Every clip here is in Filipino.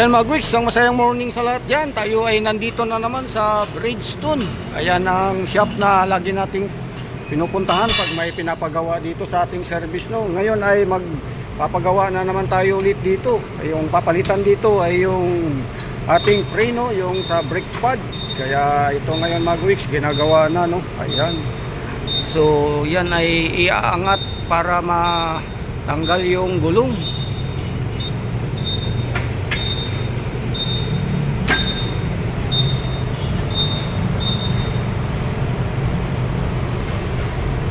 Ayan mga Gwiks, ang masayang morning sa lahat dyan. Tayo ay nandito na naman sa Bridgestone. Ayan ang shop na lagi nating pinupuntahan pag may pinapagawa dito sa ating service. No? Ngayon ay magpapagawa na naman tayo ulit dito. Yung papalitan dito ay yung ating preno, yung sa brake pad. Kaya ito ngayon mga Gwiks, ginagawa na. No? Ayan. So yan ay iaangat para matanggal yung gulong.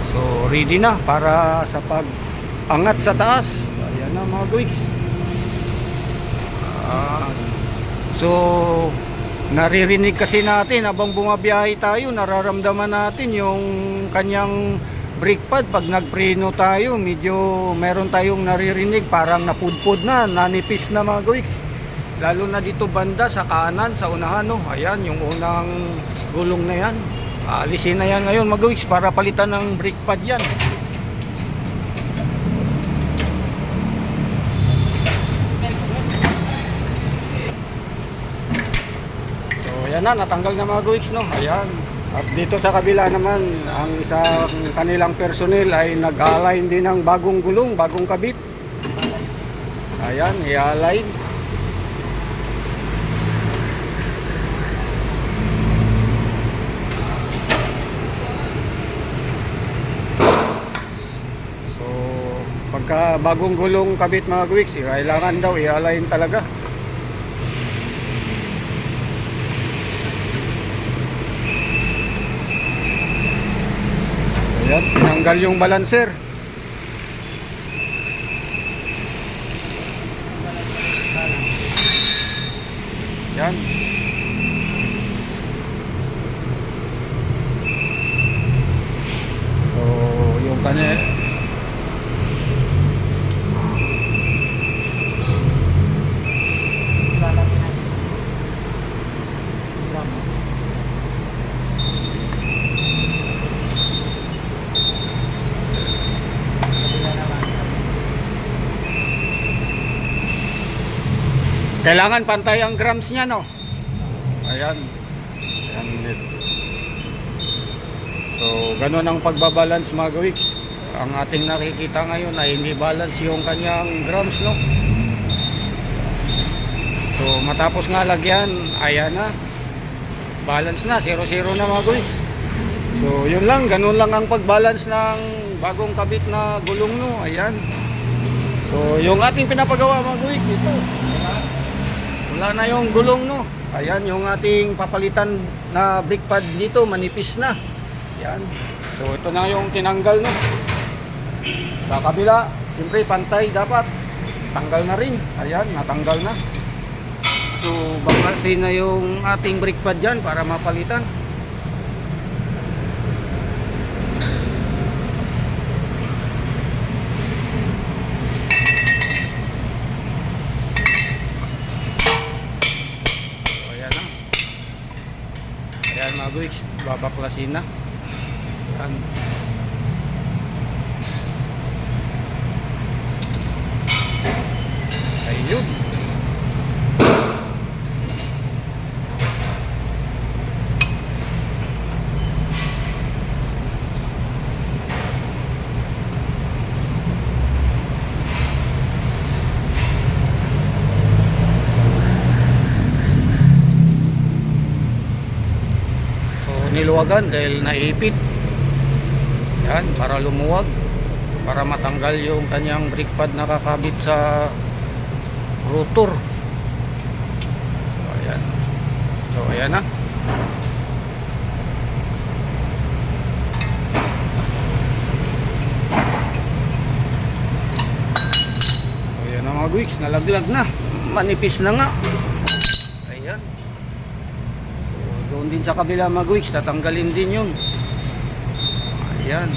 So ready na para sa pag-angat sa taas. Ayan na mga. Ah, so naririnig kasi natin habang bumabiyahe tayo, nararamdaman natin yung kanyang brake pad pag nagpreno tayo, medyo meron tayong naririnig parang napudpod na, nanipis na mga guids. Lalo na dito banda sa kanan, sa unahan, no? Ayan, yung unang gulong na yan. Alisin na yan ngayon mga guids para palitan ng brake pad yan. So ayan na, natanggal na mga guids no. Ayan. At dito sa kabila naman, ang isang kanilang personnel ay nag-align din ng bagong gulong, bagong kabit. Ayan, i-align. Pagka bagong gulong kabit mga guids, kailangan daw i-align talaga. Ayan, tinanggal yung balancer. Yan. So, yung kanya Kailangan pantay ang grams niya, no? Ayan. Ayan. So, ganun ang pagbabalance mga gawiks. Ang ating nakikita ngayon ay hindi balance yung kanyang grams, no? So, matapos nga lagyan, ayan na. Balance na, 0-0 na mga gawiks. So, yun lang. Ganun lang ang pagbalance ng bagong kabit na gulong, no? Ayan. So, yung ating pinapagawa mga gawiks, ito. Wala na yung gulong no. Ayan yung ating papalitan na brake pad dito, manipis na. Yan. So ito na yung tinanggal no. Sa kabila, siyempre pantay dapat. Tanggal na rin. Ayan, natanggal na. So baklasin na yung ating brake pad dyan para mapalitan. So, ayan na. Ayan mga guys, babaklasin na. Ayan. Ayun. So niluwagan dahil naipit. Yan, para lumuwag. Para matanggal yung kanyang brake pad na kakabit sa rotor. So ayan. So ayan na. So ayan na mga guiks, nalaglag na. Manipis na nga. Ayan. So, doon din sa kabila mga guiks, tatanggalin din yun. Ayan.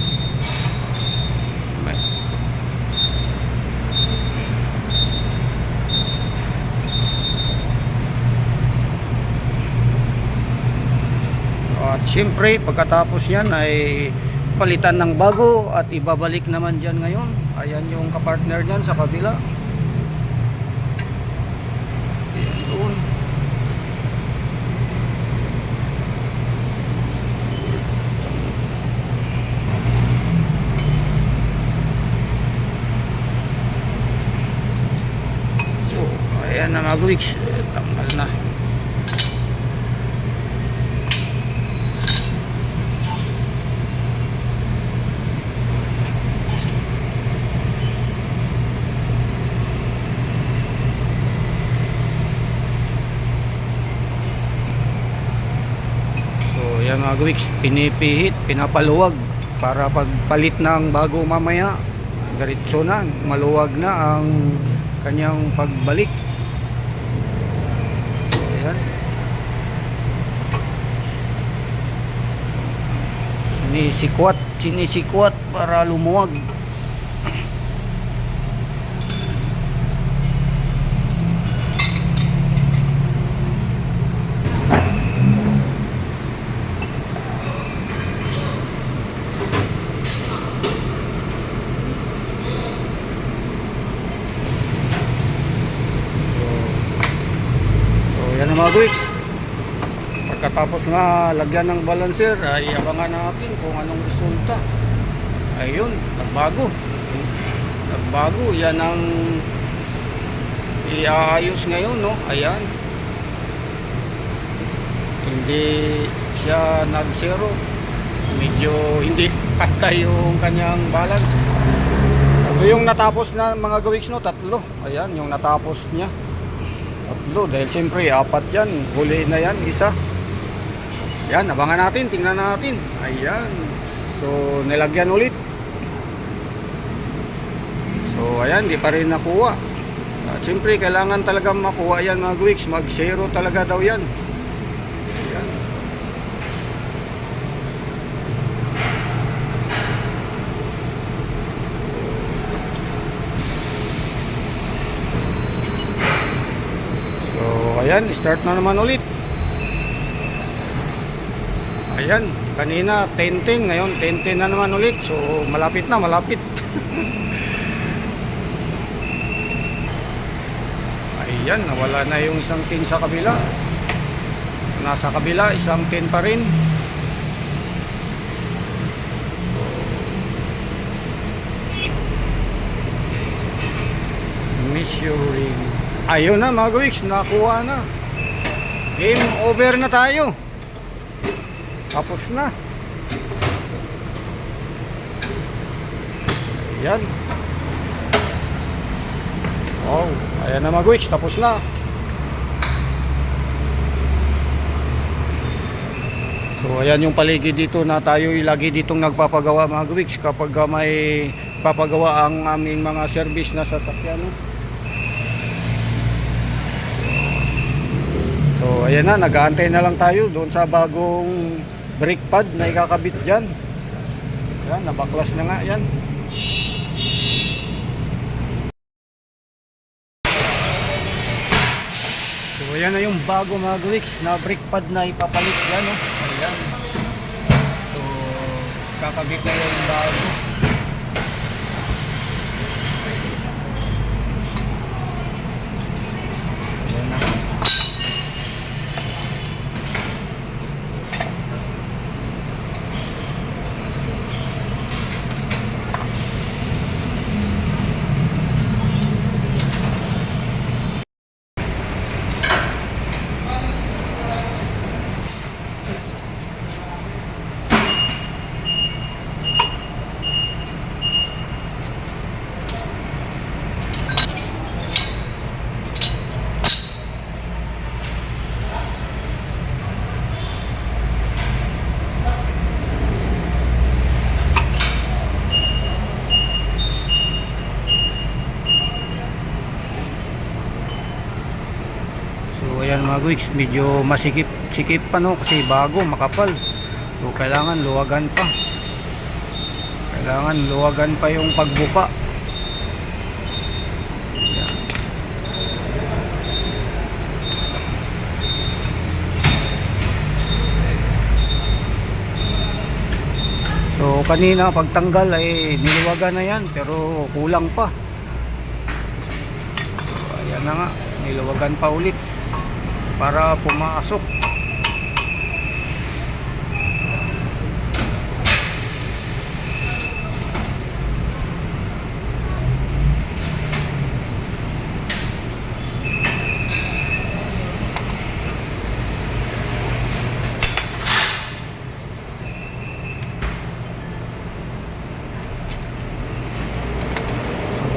At syempre, pagkatapos yan ay palitan ng bago at ibabalik naman dyan ngayon. Ayan yung kapartner dyan sa kabila. Ayan. Doon. So, ayan na mga weeks. Tanggal na. Yan mga weeks, pinipihit, pinapaluwag para pagpalit ng bago mamaya, diretso na, maluwag na ang kanyang pagbalik. Ayan. Sinisikwat, sinisikwat para lumuwag. Guys. Pagkatapos nga lagyan ng balancer, ay abangan natin kung anong resulta. Ayun, nagbago. Nagbago, yan ang iaayos ngayon, no? Ayan. Hindi siya nag-zero. Medyo hindi pantay yung kanyang balance. Ito yung natapos na mga gawiks, no? Tatlo. Ayan, yung natapos niya. Tatlo, dahil siyempre apat yan. Huli na yan, isa. Yan, abangan natin, tingnan natin. Ayan. So, nilagyan ulit. So, ayan, di pa rin nakuha. At siyempre, kailangan talaga makuha yan mga weeks. Mag-zero talaga daw yan. Ayan. So, ayan, start na naman ulit. Ayan, kanina 10-10, ngayon 10-10 na naman ulit. So, malapit na, malapit. Ayan, nawala na yung isang 10 sa kabila. Nasa kabila, isang 10 pa rin. Measuring. Ayun na mga weeks, nakuha na. Game over na tayo. Tapos na. Ayan. Wow. Ayan na mga weeks, tapos na. So ayan yung paligid dito na tayo lagi ditong nagpapagawa mga weeks kapag may papagawa ang aming mga service na sasakyan. no? So ayan na, nag-aantay na lang tayo doon sa bagong brake pad na ikakabit dyan. Yan, nabaklas na nga yan. So ayan na yung bago mga weeks na brake pad na ipapalit dyan. No? Ayan. So kakabit na yung bago. Ayan na. So ayan mga guys, medyo masikip-sikip pa no kasi bago, makapal. So kailangan luwagan pa. Kailangan luwagan pa yung pagbuka. Ayan. So kanina pagtanggal ay niluwagan na yan pero kulang pa. So, ayan na nga, niluwagan pa ulit. Para pumasok. So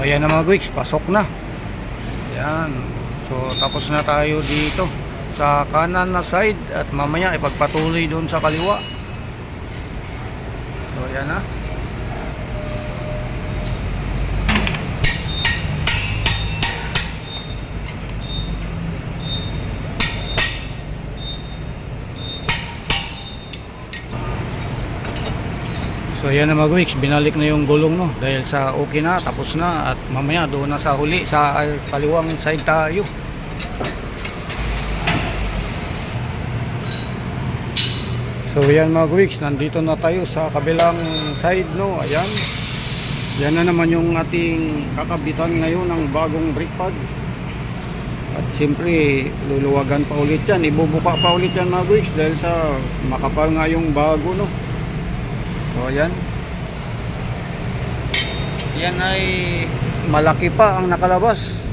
ayan na mga guys, pasok na. Yan. So tapos na tayo dito sa kanan na side at mamaya ipagpatuloy doon sa kaliwa. So ayan na. So yan na mga weeks, binalik na yung gulong no dahil sa okay na, tapos na at mamaya doon na sa huli sa kaliwang side tayo. So yan mga weeks, nandito na tayo sa kabilang side no, ayan. Yan na naman yung ating kakabitan ngayon ng bagong brake pad. At siyempre, luluwagan pa ulit yan. Ibubuka pa ulit yan mga weeks dahil sa makapal nga yung bago no. So yan. Yan ay malaki pa ang nakalabas.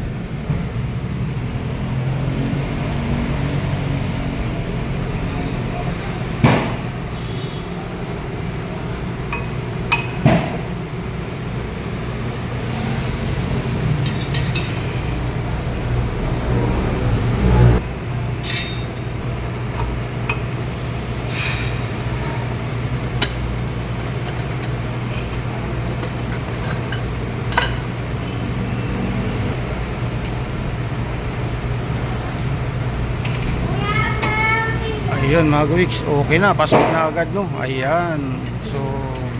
Ayun mga weeks, okay na, pasok na agad no. Ayan. So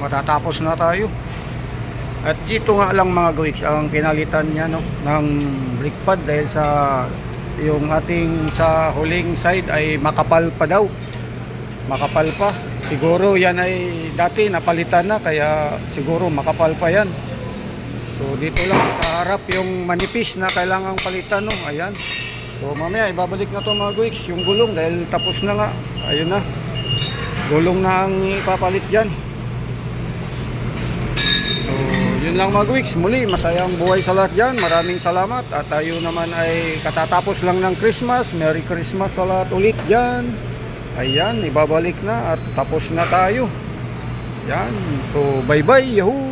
matatapos na tayo. At dito nga lang mga weeks ang pinalitan niya no ng brake pad dahil sa yung ating sa huling side ay makapal pa daw. Makapal pa. Siguro yan ay dati napalitan na kaya siguro makapal pa yan. So dito lang sa harap yung manipis na kailangang palitan no. Ayan. So mamaya ibabalik na to mga guwiks yung gulong dahil tapos na nga. Ayun na. Gulong na ang ipapalit diyan. So yun lang mga guwiks. Muli masayang buhay sa lahat diyan. Maraming salamat at tayo naman ay katatapos lang ng Christmas. Merry Christmas sa lahat ulit diyan. Ayan, ibabalik na at tapos na tayo. Yan. So bye bye. Yahoo!